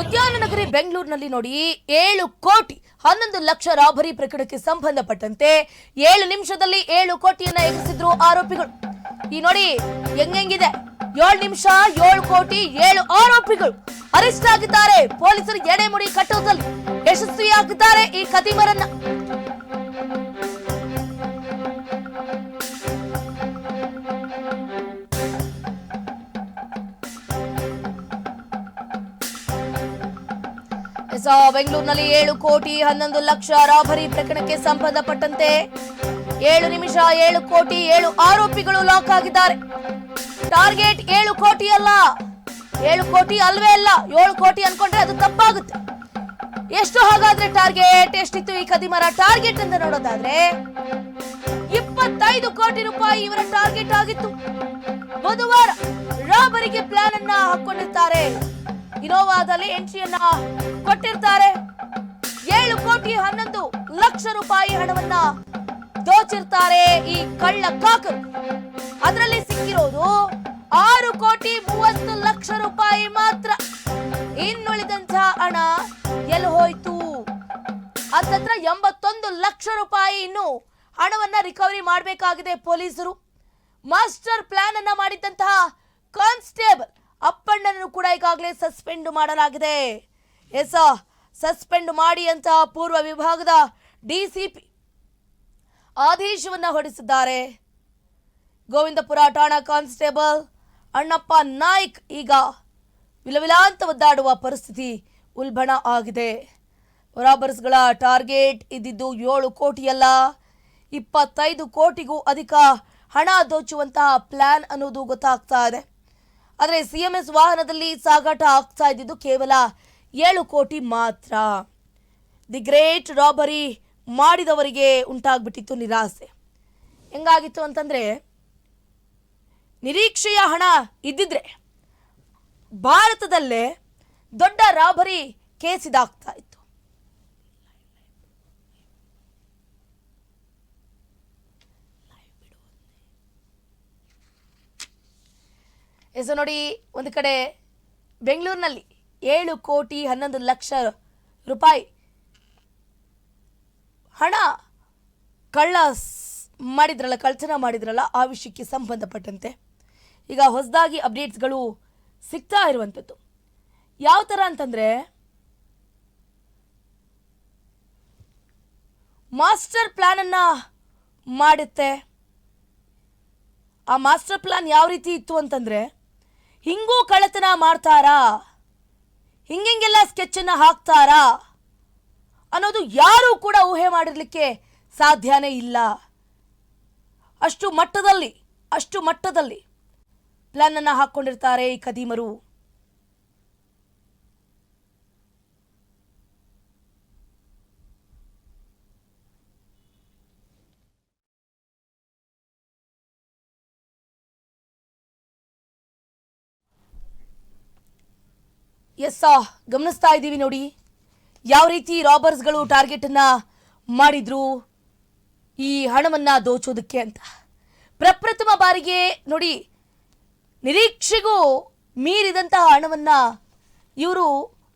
ಉದ್ಯಾನ ನಗರಿ ಬೆಂಗಳೂರಿನಲ್ಲಿ ನೋಡಿ ಏಳು ಕೋಟಿ ಹನ್ನೊಂದು ಲಕ್ಷ ರಾಬರಿ ಪ್ರಕರಣಕ್ಕೆ ಸಂಬಂಧಪಟ್ಟಂತೆ ಏಳು ನಿಮಿಷದಲ್ಲಿ ಏಳು ಕೋಟಿಯನ್ನ ಎಗರಿಸಿದ್ರು ಆರೋಪಿಗಳು. ಈ ನೋಡಿ ಹೆಂಗೆಂಗಿದೆ? ಏಳು ನಿಮಿಷ, ಏಳು ಕೋಟಿ, ಏಳು ಆರೋಪಿಗಳು ಅರೆಸ್ಟ್ ಆಗಿದ್ದಾರೆ. ಪೊಲೀಸರು ಎಡೆಮುಡಿ ಕಟ್ಟೋದಲ್ಲಿ ಯಶಸ್ವಿಯಾಗಿದ್ದಾರೆ ಈ ಕದಿಮರನ್ನ. ಬೆಂಗಳೂರಿನಲ್ಲಿ ಏಳು ಕೋಟಿ ಹನ್ನೊಂದು ಲಕ್ಷ ರಾಬರಿ ಪ್ರಕರಣಕ್ಕೆ ಸಂಬಂಧಪಟ್ಟಂತೆ ಏಳು ನಿಮಿಷ ಏಳು ಕೋಟಿ ಏಳು ಆರೋಪಿಗಳು ಲಾಕ್ ಆಗಿದ್ದಾರೆ. ಟಾರ್ಗೆಟ್ ಏಳು ಕೋಟಿ ಅಲ್ಲ. ಏಳು ಕೋಟಿ ಅಲ್ವೇ ಅಲ್ಲ. ಏಳು ಕೋಟಿ ಅನ್ಕೊಂಡ್ರೆ ಅದು ತಪ್ಪಾಗುತ್ತೆ. ಎಷ್ಟು ಹಾಗಾದ್ರೆ ಟಾರ್ಗೆಟ್? ಎಷ್ಟಿತ್ತು ಈ ಕದಿಮರ ಟಾರ್ಗೆಟ್ ಅಂತ ನೋಡೋದಾದ್ರೆ ಇಪ್ಪತ್ತೈದು ಕೋಟಿ ರೂಪಾಯಿ ಇವರ ಟಾರ್ಗೆಟ್ ಆಗಿತ್ತು. ಬುಧವಾರ ರಾಬರಿಗೆ ಪ್ಲಾನ್ ಅನ್ನ ಹಾಕೊಂಡಿರ್ತಾರೆ. ಇನೋವಾದಲ್ಲಿ ಎಂಟ್ರಿಯನ್ನ ಕೊಟ್ಟಿರ್ತಾರೆ. ಏಳು ಕೋಟಿ ಹನ್ನೊಂದು ಲಕ್ಷ ರೂಪಾಯಿ ಹಣವನ್ನ ದೋಚಿರ್ತಾರೆ ಈ ಕಳ್ಳ ಕಾಕರು ಅದರಲ್ಲಿ ಸಿಕ್ಕಿರೋದು ಆರು ಕೋಟಿ ಮೂವತ್ತು ಲಕ್ಷ ರೂಪಾಯಿ ಮಾತ್ರ. ಇನ್ನುಳಿದಂತ ಹಣ ಎಲ್ಲಿ ಹೋಯ್ತು? ಅಂತಂದ್ರ ಎಂಬತ್ತೊಂದು ಲಕ್ಷ ರೂಪಾಯಿ ಇನ್ನು ಹಣವನ್ನ ರಿಕವರಿ ಮಾಡಬೇಕಾಗಿದೆ ಪೊಲೀಸರು. ಮಾಸ್ಟರ್ ಪ್ಲಾನ್ ಅನ್ನ ಮಾಡಿದ್ದಂತಹ ಕಾನ್ಸ್ಟೇಬಲ್ ಅಪ್ಪಣ್ಣನನ್ನು ಕೂಡ ಈಗಾಗಲೇ ಸಸ್ಪೆಂಡ್ ಮಾಡಲಾಗಿದೆ. ಎಸ್ ಸಸ್ಪೆಂಡ್ ಮಾಡಿ ಅಂತ ಪೂರ್ವ ವಿಭಾಗದ ಡಿಸಿಪಿ ಆದೇಶವನ್ನು ಹೊರಡಿಸಿದ್ದಾರೆ. ಗೋವಿಂದಪುರ ಠಾಣಾ ಕಾನ್ಸ್ಟೇಬಲ್ ಅಣ್ಣಪ್ಪ ನಾಯ್ಕ್ ಈಗ ವಿಲವಿಲಾಂತ ಒದ್ದಾಡುವ ಪರಿಸ್ಥಿತಿ ಉಲ್ಬಣ ಆಗಿದೆ. ರಾಬರ್ಸ್ಗಳ ಟಾರ್ಗೆಟ್ ಇದ್ದಿದ್ದು ಏಳು ಕೋಟಿಯಲ್ಲ. ಇಪ್ಪತ್ತೈದು ಕೋಟಿಗೂ ಅಧಿಕ ಹಣ ದೋಚುವಂತಹ ಪ್ಲಾನ್ ಅನ್ನೋದು ಗೊತ್ತಾಗ್ತಾ ಇದೆ. ಆದರೆ ಸಿಎಂಎಸ್ ವಾಹನದಲ್ಲಿ ಸಾಗಾಟ ಆಗ್ತಾ ಇದ್ದಿದ್ದು ಕೇವಲ ಏಳು ಕೋಟಿ ಮಾತ್ರ. ದಿ ಗ್ರೇಟ್ ರಾಬರಿ ಮಾಡಿದವರಿಗೆ ಉಂಟಾಗ್ಬಿಟ್ಟಿತ್ತು ನಿರಾಸೆ. ಹೆಂಗಾಗಿತ್ತು ಅಂತಂದರೆ, ನಿರೀಕ್ಷೆಯ ಹಣ ಇದ್ದಿದ್ರೆ ಭಾರತದಲ್ಲೇ ದೊಡ್ಡ ರಾಬರಿ ಕೇಸ್ ಇದಾಗ್ತಾ ಇತ್ತು. ಎಸ್ ನೋಡಿ, ಒಂದು ಕಡೆ ಬೆಂಗಳೂರಿನಲ್ಲಿ ಏಳು ಕೋಟಿ ಹನ್ನೊಂದು ಲಕ್ಷ ರೂಪಾಯಿ ಹಣ ಕಳ್ಳ ಮಾಡಿದ್ರಲ್ಲ ಕಳ್ತನ ಮಾಡಿದ್ರಲ್ಲ, ಆ ವಿಷಯಕ್ಕೆ ಸಂಬಂಧಪಟ್ಟಂತೆ. ಈಗ ಹೊಸದಾಗಿ ಅಪ್ಡೇಟ್ಸ್ಗಳು ಸಿಗ್ತಾ ಇರುವಂಥದ್ದು. ಯಾವ ಥರ ಅಂತಂದರೆ, ಮಾಸ್ಟರ್ ಪ್ಲ್ಯಾನನ್ನು ಮಾಡುತ್ತೆ. ಆ ಮಾಸ್ಟರ್ ಪ್ಲಾನ್ ಯಾವ ರೀತಿ ಇತ್ತು ಅಂತಂದ್ರೆ ಹಿಂಗೂ ಕಳತನ ಮಾಡ್ತಾರಾ? ಹಿಂಗೆಲ್ಲ ಸ್ಕೆಚ್ಚನ್ನು ಹಾಕ್ತಾರಾ? ಅನ್ನೋದು ಯಾರೂ ಕೂಡ ಊಹೆ ಮಾಡಿರಲಿಕ್ಕೆ ಸಾಧ್ಯನೇ ಇಲ್ಲ. ಅಷ್ಟು ಮಟ್ಟದಲ್ಲಿ ಅಷ್ಟು ಮಟ್ಟದಲ್ಲಿ ಪ್ಲಾನನ್ನು ಹಾಕ್ಕೊಂಡಿರ್ತಾರೆ ಈ ಕದೀಮರು ಎಸ್ ಗಮನಿಸ್ತಾ ಇದ್ದೀವಿ ನೋಡಿ. ಯಾವ ರೀತಿ ರಾಬರ್ಸ್ಗಳು ಟಾರ್ಗೆಟನ್ನು ಮಾಡಿದ್ರು ಈ ಹಣವನ್ನು ದೋಚೋದಕ್ಕೆ ಅಂತ. ಪ್ರಪ್ರಥಮ ಬಾರಿಗೆ ನೋಡಿ, ನಿರೀಕ್ಷೆಗೂ ಮೀರಿದಂತಹ ಹಣವನ್ನು ಇವರು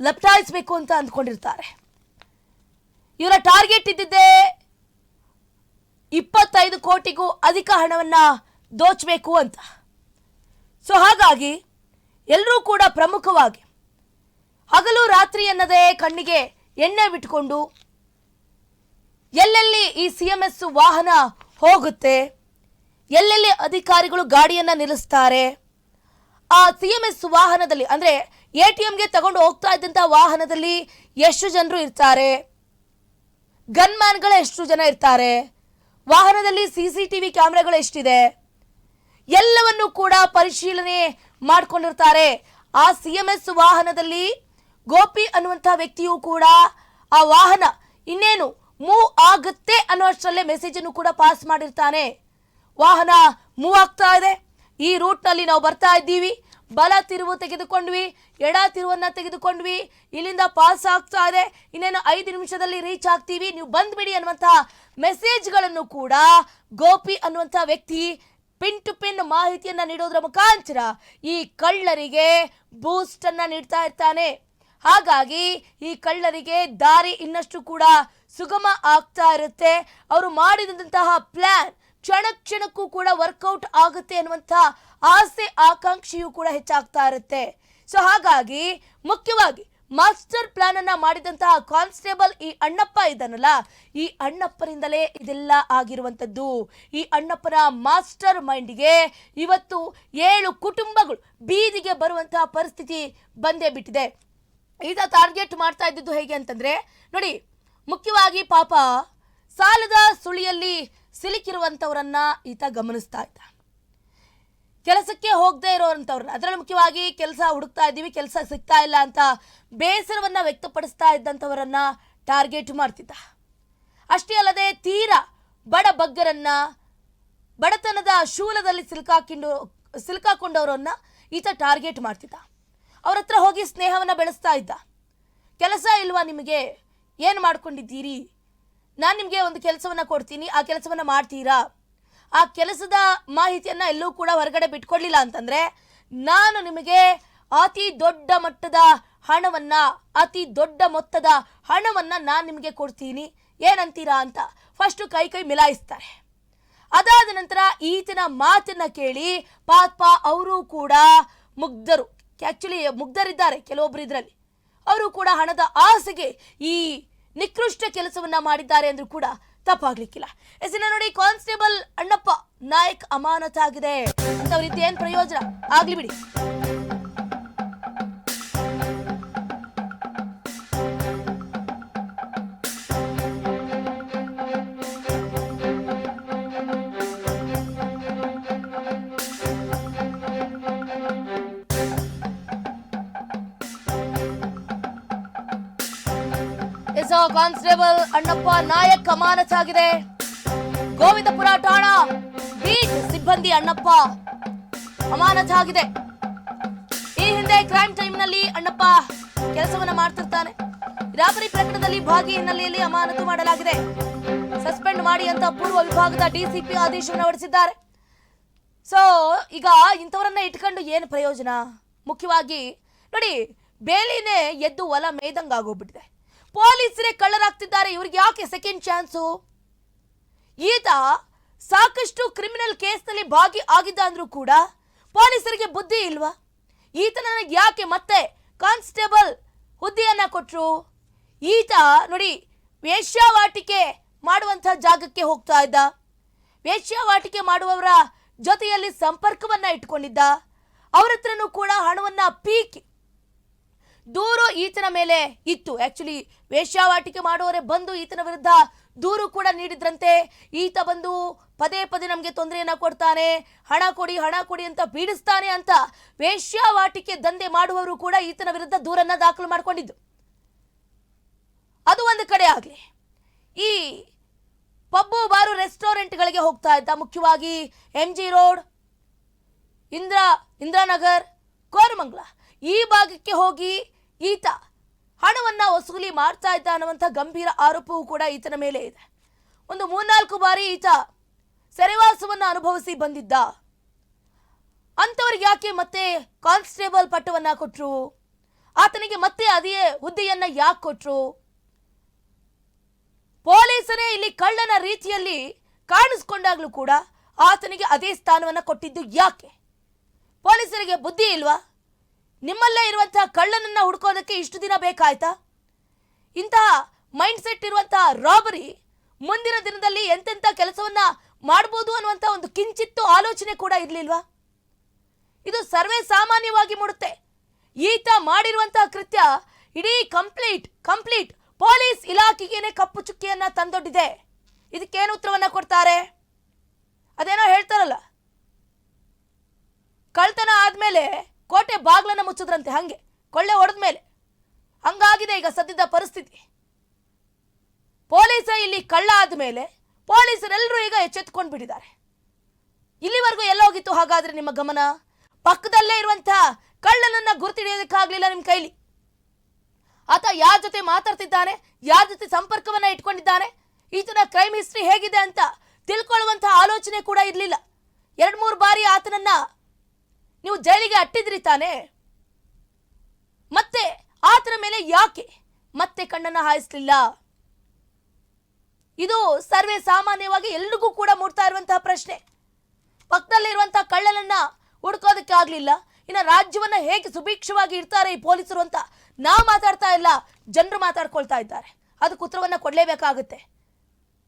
ಲಪ್ಟಾಯಿಸಬೇಕು ಅಂತ ಅಂದ್ಕೊಂಡಿರ್ತಾರೆ. ಇವರ ಟಾರ್ಗೆಟ್ ಇದ್ದಿದ್ದೇ ಇಪ್ಪತ್ತೈದು ಕೋಟಿಗೂ ಅಧಿಕ ಹಣವನ್ನು ದೋಚಬೇಕು ಅಂತ. ಸೊ ಹಾಗಾಗಿ ಎಲ್ಲರೂ ಕೂಡ ಪ್ರಮುಖವಾಗಿ ಹಗಲು ರಾತ್ರಿ ಎನ್ನದೇ ಕಣ್ಣಿಗೆ ಎಣ್ಣೆ ಬಿಟ್ಕೊಂಡು ಎಲ್ಲೆಲ್ಲಿ ಈ ಸಿ ಎಂ ಎಸ್ ವಾಹನ ಹೋಗುತ್ತೆ, ಎಲ್ಲೆಲ್ಲಿ ಅಧಿಕಾರಿಗಳು ಗಾಡಿಯನ್ನು ನಿಲ್ಲಿಸ್ತಾರೆ, ಆ ಸಿ ಎಂ ಎಸ್ ವಾಹನದಲ್ಲಿ, ಅಂದರೆ ಎ ಟಿ ಎಮ್ಗೆ ತಗೊಂಡು ಹೋಗ್ತಾ ಇದ್ದಂಥ ವಾಹನದಲ್ಲಿ ಎಷ್ಟು ಜನರು ಇರ್ತಾರೆ, ಗನ್ಮ್ಯಾನ್ಗಳು ಎಷ್ಟು ಜನ ಇರ್ತಾರೆ, ವಾಹನದಲ್ಲಿ ಸಿ ಸಿ ಟಿ ವಿ ಕ್ಯಾಮ್ರಾಗಳು ಎಷ್ಟಿದೆ, ಎಲ್ಲವನ್ನು ಕೂಡ ಪರಿಶೀಲನೆ ಮಾಡಿಕೊಂಡಿರ್ತಾರೆ ಆ ಸಿ ಎಂ ಎಸ್ ವಾಹನದಲ್ಲಿ ಗೋಪಿ ಅನ್ನುವಂಥ ವ್ಯಕ್ತಿಯು ಕೂಡ ಆ ವಾಹನ ಇನ್ನೇನು ಮೂವ್ ಆಗುತ್ತೆ ಅನ್ನೋಷ್ಟರಲ್ಲೇ ಮೆಸೇಜ್ ಅನ್ನು ಕೂಡ ಪಾಸ್ ಮಾಡಿರ್ತಾನೆ. ವಾಹನ ಮೂವ್ ಆಗ್ತಾ ಇದೆ. ಈ ರೂಟ್ನಲ್ಲಿ ನಾವು ಬರ್ತಾ ಇದ್ದೀವಿ. ಬಲ ತಿರುವು ತೆಗೆದುಕೊಂಡ್ವಿ. ಎಡ ತಿರುವನ್ನ ತೆಗೆದುಕೊಂಡ್ವಿ. ಇಲ್ಲಿಂದ ಪಾಸ್ ಆಗ್ತಾ ಇದೆ. ಇನ್ನೇನು ಐದು ನಿಮಿಷದಲ್ಲಿ ರೀಚ್ ಆಗ್ತೀವಿ. ನೀವು ಬಂದ್ಬಿಡಿ ಅನ್ನುವಂಥ ಮೆಸೇಜ್ಗಳನ್ನು ಕೂಡ ಗೋಪಿ ಅನ್ನುವಂಥ ವ್ಯಕ್ತಿ ಪಿನ್ ಟು ಪಿನ್ ಮಾಹಿತಿಯನ್ನು ನೀಡೋದ್ರ ಮುಖಾಂತರ ಈ ಕಳ್ಳರಿಗೆ ಬೂಸ್ಟ್ ಅನ್ನ ನೀಡ್ತಾ ಇರ್ತಾನೆ. ಹಾಗಾಗಿ ಈ ಕಳ್ಳರಿಗೆ ದಾರಿ ಇನ್ನಷ್ಟು ಕೂಡ ಸುಗಮ ಆಗ್ತಾ ಇರುತ್ತೆ. ಅವರು ಮಾಡಿದಂತಹ ಪ್ಲಾನ್ ಕ್ಷಣ ಕ್ಷಣಕ್ಕೂ ಕೂಡ ವರ್ಕೌಟ್ ಆಗುತ್ತೆ ಅನ್ನುವಂಥ ಆಸೆ, ಆಕಾಂಕ್ಷೆಯೂ ಕೂಡ ಹೆಚ್ಚಾಗ್ತಾ ಇರುತ್ತೆ. ಸೊ ಹಾಗಾಗಿ ಮುಖ್ಯವಾಗಿ ಮಾಸ್ಟರ್ ಪ್ಲಾನ್ ಅನ್ನ ಮಾಡಿದಂತಹ ಕಾನ್ಸ್ಟೇಬಲ್ ಈ ಅಣ್ಣಪ್ಪ ಇದನ್ನಲ್ಲ ಈ ಅಣ್ಣಪ್ಪನಿಂದಲೇ ಇದೆಲ್ಲ ಆಗಿರುವಂಥದ್ದು. ಈ ಅಣ್ಣಪ್ಪನ ಮಾಸ್ಟರ್ ಮೈಂಡ್ಗೆ ಇವತ್ತು ಏಳು ಕುಟುಂಬಗಳು ಬೀದಿಗೆ ಬರುವಂತಹ ಪರಿಸ್ಥಿತಿ ಬಂದೇ ಬಿಟ್ಟಿದೆ. ಈತ ಟಾರ್ಗೆಟ್ ಮಾಡ್ತಾ ಇದ್ದಿದ್ದು ಹೇಗೆ ಅಂತಂದ್ರೆ, ನೋಡಿ, ಮುಖ್ಯವಾಗಿ ಪಾಪ ಸಾಲದ ಸುಳಿಯಲ್ಲಿ ಸಿಲುಕಿರುವಂಥವ್ರನ್ನ ಈತ ಗಮನಿಸ್ತಾ ಇದ್ದ. ಕೆಲಸಕ್ಕೆ ಹೋಗದೆ ಇರೋವಂಥವ್ರನ್ನ ಅದರಲ್ಲಿ ಮುಖ್ಯವಾಗಿ ಕೆಲಸ ಹುಡುಕ್ತಾ ಇದ್ದೀವಿ, ಕೆಲಸ ಸಿಗ್ತಾ ಇಲ್ಲ ಅಂತ ಬೇಸರವನ್ನ ವ್ಯಕ್ತಪಡಿಸ್ತಾ ಇದ್ದಂಥವರನ್ನ ಟಾರ್ಗೆಟ್ ಮಾಡ್ತಿದ್ದ. ಅಷ್ಟೇ ಅಲ್ಲದೆ ತೀರ ಬಡ ಬಗ್ಗರನ್ನ, ಬಡತನದ ಶೂಲದಲ್ಲಿ ಸಿಲುಕಾಕಿಂಡು, ಸಿಲುಕಾಕೊಂಡವರನ್ನ ಈತ ಟಾರ್ಗೆಟ್ ಮಾಡ್ತಿದ್ದ. ಅವ್ರ ಹತ್ರ ಹೋಗಿ ಸ್ನೇಹವನ್ನು ಬೆಳೆಸ್ತಾ ಇದ್ದ. ಕೆಲಸ ಇಲ್ವಾ ನಿಮಗೆ? ಏನು ಮಾಡ್ಕೊಂಡಿದ್ದೀರಿ? ನಾನು ನಿಮಗೆ ಒಂದು ಕೆಲಸವನ್ನು ಕೊಡ್ತೀನಿ, ಆ ಕೆಲಸವನ್ನು ಮಾಡ್ತೀರಾ? ಆ ಕೆಲಸದ ಮಾಹಿತಿಯನ್ನು ಎಲ್ಲೂ ಕೂಡ ಹೊರಗಡೆ ಬಿಟ್ಕೊಡ್ಲಿಲ್ಲ ಅಂತಂದರೆ ನಾನು ನಿಮಗೆ ಅತಿ ದೊಡ್ಡ ಮಟ್ಟದ ಹಣವನ್ನು, ಅತಿ ದೊಡ್ಡ ಮೊತ್ತದ ಹಣವನ್ನು ನಾನು ನಿಮಗೆ ಕೊಡ್ತೀನಿ. ಏನಂತೀರಾ ಅಂತ ಫಸ್ಟು ಕೈ ಕೈ ಮಿಲಾಯಿಸ್ತಾರೆ. ಅದಾದ ನಂತರ ಈತನ ಮಾತನ್ನು ಕೇಳಿ ಪಾಪ ಅವರು ಕೂಡ ಮುಗ್ಧರು. ಆಕ್ಚುಲಿ ಮುಗ್ಧರಿದ್ದಾರೆ ಕೆಲವೊಬ್ಬರು ಇದರಲ್ಲಿ. ಅವರು ಕೂಡ ಹಣದ ಆಸೆಗೆ ಈ ನಿಕೃಷ್ಟ ಕೆಲಸವನ್ನ ಮಾಡಿದ್ದಾರೆ ಅಂದ್ರೂ ಕೂಡ ತಪ್ಪಾಗ್ಲಿಕ್ಕಿಲ್ಲ. ಎಸಿನ ನೋಡಿ, ಕಾನ್ಸ್ಟೇಬಲ್ ಅಣ್ಣಪ್ಪ ನಾಯಕ್ ಅಮಾನತಾಗಿದೆ. ಏನ್ ಪ್ರಯೋಜನ? ಆಗ್ಲಿ ಬಿಡಿ. ಎಸ್ ಕಾನ್ಸ್ಟೇಬಲ್ ಅಣ್ಣಪ್ಪ ನಾಯಕ್ ಅಮಾನತಾಗಿದೆ ಗೋವಿಂದಪುರ ಠಾಣಾ ಬೀಟ್ ಸಿಬ್ಬಂದಿ ಅಣ್ಣಪ್ಪ ಅಮಾನತಾಗಿದೆ ಈ ಹಿಂದೆ ಕ್ರೈಮ್ ಟೈಮ್ನಲ್ಲಿ ಅಣ್ಣಪ್ಪ ಕೆಲಸವನ್ನ ಮಾಡ್ತಿರ್ತಾನೆ. ರಾಬರಿ ಪ್ರಕರಣದಲ್ಲಿ ಭಾಗಿ ಹಿನ್ನೆಲೆಯಲ್ಲಿ ಅಮಾನತು ಮಾಡಲಾಗಿದೆ. ಸಸ್ಪೆಂಡ್ ಮಾಡಿ ಅಂತ ಪೂರ್ವ ವಿಭಾಗದ ಡಿಸಿಪಿ ಆದೇಶವನ್ನು ಹೊರಡಿಸಿದ್ದಾರೆ. ಸೊ ಈಗ ಇಂಥವರನ್ನ ಇಟ್ಕೊಂಡು ಏನು ಪ್ರಯೋಜನ? ಮುಖ್ಯವಾಗಿ ನೋಡಿ, ಬೇಲಿನೇ ಎದ್ದು ಹೊಲ ಮೇಯ್ದಂಗೆ ಆಗೋಗ್ಬಿಟ್ಟಿದೆ ಪೊಲೀಸರೇ ಕಳ್ಳರಾಗ್ತಿದ್ದಾರೆ, ಇವ್ರಿಗೆ ಯಾಕೆ ಸೆಕೆಂಡ್ ಚಾನ್ಸು ಈತ ಸಾಕಷ್ಟು ಕ್ರಿಮಿನಲ್ ಕೇಸ್ನಲ್ಲಿ ಭಾಗಿ ಆಗಿದ್ದ ಅಂದ್ರೂ ಕೂಡ ಪೊಲೀಸರಿಗೆ ಬುದ್ಧಿ ಇಲ್ವಾ? ಈತನ ಯಾಕೆ ಮತ್ತೆ ಕಾನ್ಸ್ಟೇಬಲ್ ಹುದ್ದೆಯನ್ನು ಕೊಟ್ರು? ಈತ ನೋಡಿ, ವೇಶ್ಯಾವಾಟಿಕೆ ಮಾಡುವಂಥ ಜಾಗಕ್ಕೆ ಹೋಗ್ತಾ ಇದ್ದ. ವೇಶ್ಯಾವಾಟಿಕೆ ಮಾಡುವವರ ಜೊತೆಯಲ್ಲಿ ಸಂಪರ್ಕವನ್ನ ಇಟ್ಕೊಂಡಿದ್ದ. ಅವರತ್ರನೂ ಕೂಡ ಹಣವನ್ನ ಪೀಕಿ ದೂರು ಈತನ ಮೇಲೆ ಇತ್ತು. ಆಕ್ಚುಲಿ ವೇಶ್ಯಾವಾಟಿಕೆ ಮಾಡುವವರೇ ಬಂದು ಈತನ ವಿರುದ್ಧ ದೂರು ಕೂಡ ನೀಡಿದ್ರಂತೆ. ಈತ ಬಂದು ಪದೇ ಪದೇ ನಮಗೆ ತೊಂದರೆಯನ್ನು ಕೊಡ್ತಾನೆ, ಹಣ ಕೊಡಿ ಹಣ ಕೊಡಿ ಅಂತ ಬೀಡಿಸ್ತಾನೆ ಅಂತ ವೇಶ್ಯಾವಾಟಿಕೆ ದಂಧೆ ಮಾಡುವವರು ಕೂಡ ಈತನ ವಿರುದ್ಧ ದೂರನ್ನ ದಾಖಲು ಮಾಡಿಕೊಂಡಿದ್ದು. ಅದು ಒಂದು ಕಡೆ ಆಗಲಿ. ಈ ಪಬ್ಬು ಬಾರು ರೆಸ್ಟೋರೆಂಟ್ಗಳಿಗೆ ಹೋಗ್ತಾ ಇದ್ದ ಮುಖ್ಯವಾಗಿ M G road Indra, Indiranagar, Koramangala. ಈ ಭಾಗಕ್ಕೆ ಹೋಗಿ ಈತ ಹಣವನ್ನು ವಸೂಲಿ ಮಾಡ್ತಾ ಇದ್ದ ಅನ್ನುವಂಥ ಗಂಭೀರ ಆರೋಪವೂ ಕೂಡ ಈತನ ಮೇಲೆ ಇದೆ. ಒಂದು ಮೂರ್ನಾಲ್ಕು ಬಾರಿ ಈತ ಸೆರೆವಾಸವನ್ನು ಅನುಭವಿಸಿ ಬಂದಿದ್ದ. ಅಂಥವ್ರಿಗೆ ಯಾಕೆ ಮತ್ತೆ ಕಾನ್ಸ್ಟೇಬಲ್ ಪಟ್ಟವನ್ನು ಕೊಟ್ಟರು ಆತನಿಗೆ ಮತ್ತೆ ಅದೇ ಹುದ್ದೆಯನ್ನು ಯಾಕೆ ಕೊಟ್ಟರು ಪೊಲೀಸರೇ ಇಲ್ಲಿ ಕಳ್ಳನ ರೀತಿಯಲ್ಲಿ ಕಾಣಿಸ್ಕೊಂಡಾಗಲೂ ಕೂಡ ಆತನಿಗೆ ಅದೇ ಸ್ಥಾನವನ್ನು ಕೊಟ್ಟಿದ್ದು ಯಾಕೆ? ಪೊಲೀಸರಿಗೆ ಬುದ್ಧಿ ಇಲ್ವಾ? ನಿಮ್ಮಲ್ಲೇ ಇರುವಂತಹ ಕಳ್ಳನನ್ನ ಹುಡ್ಕೋದಕ್ಕೆ ಇಷ್ಟು ದಿನ ಬೇಕಾಯ್ತಾ? ಇಂತಹ ಮೈಂಡ್ ಸೆಟ್ ಇರುವಂತಹ ರಾಬರಿ ಮುಂದಿನ ದಿನದಲ್ಲಿ ಎಂತೆಂಥ ಕೆಲಸವನ್ನ ಮಾಡಬಹುದು ಅನ್ನುವಂಥ ಒಂದು ಕಿಂಚಿತ್ತು ಆಲೋಚನೆ ಕೂಡ ಇರಲಿಲ್ವಾ? ಇದು ಸರ್ವೇ ಸಾಮಾನ್ಯವಾಗಿ ಮೂಡುತ್ತೆ. ಈತ ಮಾಡಿರುವಂತಹ ಕೃತ್ಯ ಇಡೀ ಕಂಪ್ಲೀಟ್ ಕಂಪ್ಲೀಟ್ ಪೊಲೀಸ್ ಇಲಾಖೆಗೇನೆ ಕಪ್ಪು ಚುಕ್ಕಿಯನ್ನ ತಂದೊಡ್ಡಿದೆ. ಇದಕ್ಕೇನು ಉತ್ತರವನ್ನ ಕೊಡ್ತಾರೆ? ಅದೇನೋ ಹೇಳ್ತಾರಲ್ಲ. ಕಳ್ತನ ಆದ್ಮೇಲೆ ಕೋಟೆ ಬಾಗ್ಲನ್ನು ಮುಚ್ಚಿದ್ರಂತೆ, ಹಂಗೆ. ಕೊಳ್ಳೆ ಹೊಡೆದ ಮೇಲೆ ಹಂಗಾಗಿದೆ ಈಗ ಸದ್ಯದ ಪರಿಸ್ಥಿತಿ. ಪೊಲೀಸ ಇಲ್ಲಿ ಕಳ್ಳ ಆದ್ಮೇಲೆ ಪೊಲೀಸರೆಲ್ಲರೂ ಈಗ ಎಚ್ಚೆತ್ಕೊಂಡು ಬಿಟ್ಟಿದ್ದಾರೆ. ಇಲ್ಲಿವರೆಗೂ ಎಲ್ಲೋಗಿತ್ತು ಹಾಗಾದ್ರೆ ನಿಮ್ಮ ಗಮನ? ಪಕ್ಕದಲ್ಲೇ ಇರುವಂತಹ ಕಳ್ಳನನ್ನ ಗುರುತಿಡಿಯೋದಕ್ಕಾಗಲಿಲ್ಲ ನಿಮ್ಮ ಕೈಲಿ. ಆತ ಯಾರ ಜೊತೆ ಮಾತಾಡ್ತಿದ್ದಾನೆ? ಯಾರ ಜೊತೆ ಸಂಪರ್ಕವನ್ನ ಇಟ್ಕೊಂಡಿದ್ದಾನೆ? ಈತನ ಕ್ರೈಮ್ ಹಿಸ್ಟ್ರಿ ಹೇಗಿದೆ ಅಂತ ತಿಳ್ಕೊಳ್ಳುವಂತಹ ಆಲೋಚನೆ ಕೂಡ ಇರಲಿಲ್ಲ. ಎರಡು ಮೂರು ಬಾರಿ ಆತನನ್ನ ನೀವು ಜೈಲಿಗೆ ಅಟ್ಟಿದ್ರಿ ತಾನೆ? ಮತ್ತೆ ಆತನ ಮೇಲೆ ಯಾಕೆ ಮತ್ತೆ ಕಣ್ಣನ್ನು ಹಾಯಿಸ್ಲಿಲ್ಲ? ಇದು ಸರ್ವೇ ಸಾಮಾನ್ಯವಾಗಿ ಎಲ್ರಿಗೂ ಕೂಡ ಮೂಡ್ತಾ ಇರುವಂತಹ ಪ್ರಶ್ನೆ. ಪಕ್ಕದಲ್ಲಿರುವಂತಹ ಕಳ್ಳನನ್ನ ಹುಡುಕೋದಕ್ಕೆ ಆಗ್ಲಿಲ್ಲ. ಇನ್ನು ರಾಜ್ಯವನ್ನ ಹೇಗೆ ಸುಭಿಕ್ಷವಾಗಿ ಇರ್ತಾರೆ ಈ ಪೊಲೀಸರು ಅಂತ ನಾವು ಮಾತಾಡ್ತಾ ಇಲ್ಲ, ಜನರು ಮಾತಾಡ್ಕೊಳ್ತಾ ಇದ್ದಾರೆ. ಅದಕ್ಕೆ ಉತ್ತರವನ್ನ ಕೊಡ್ಲೇಬೇಕಾಗುತ್ತೆ.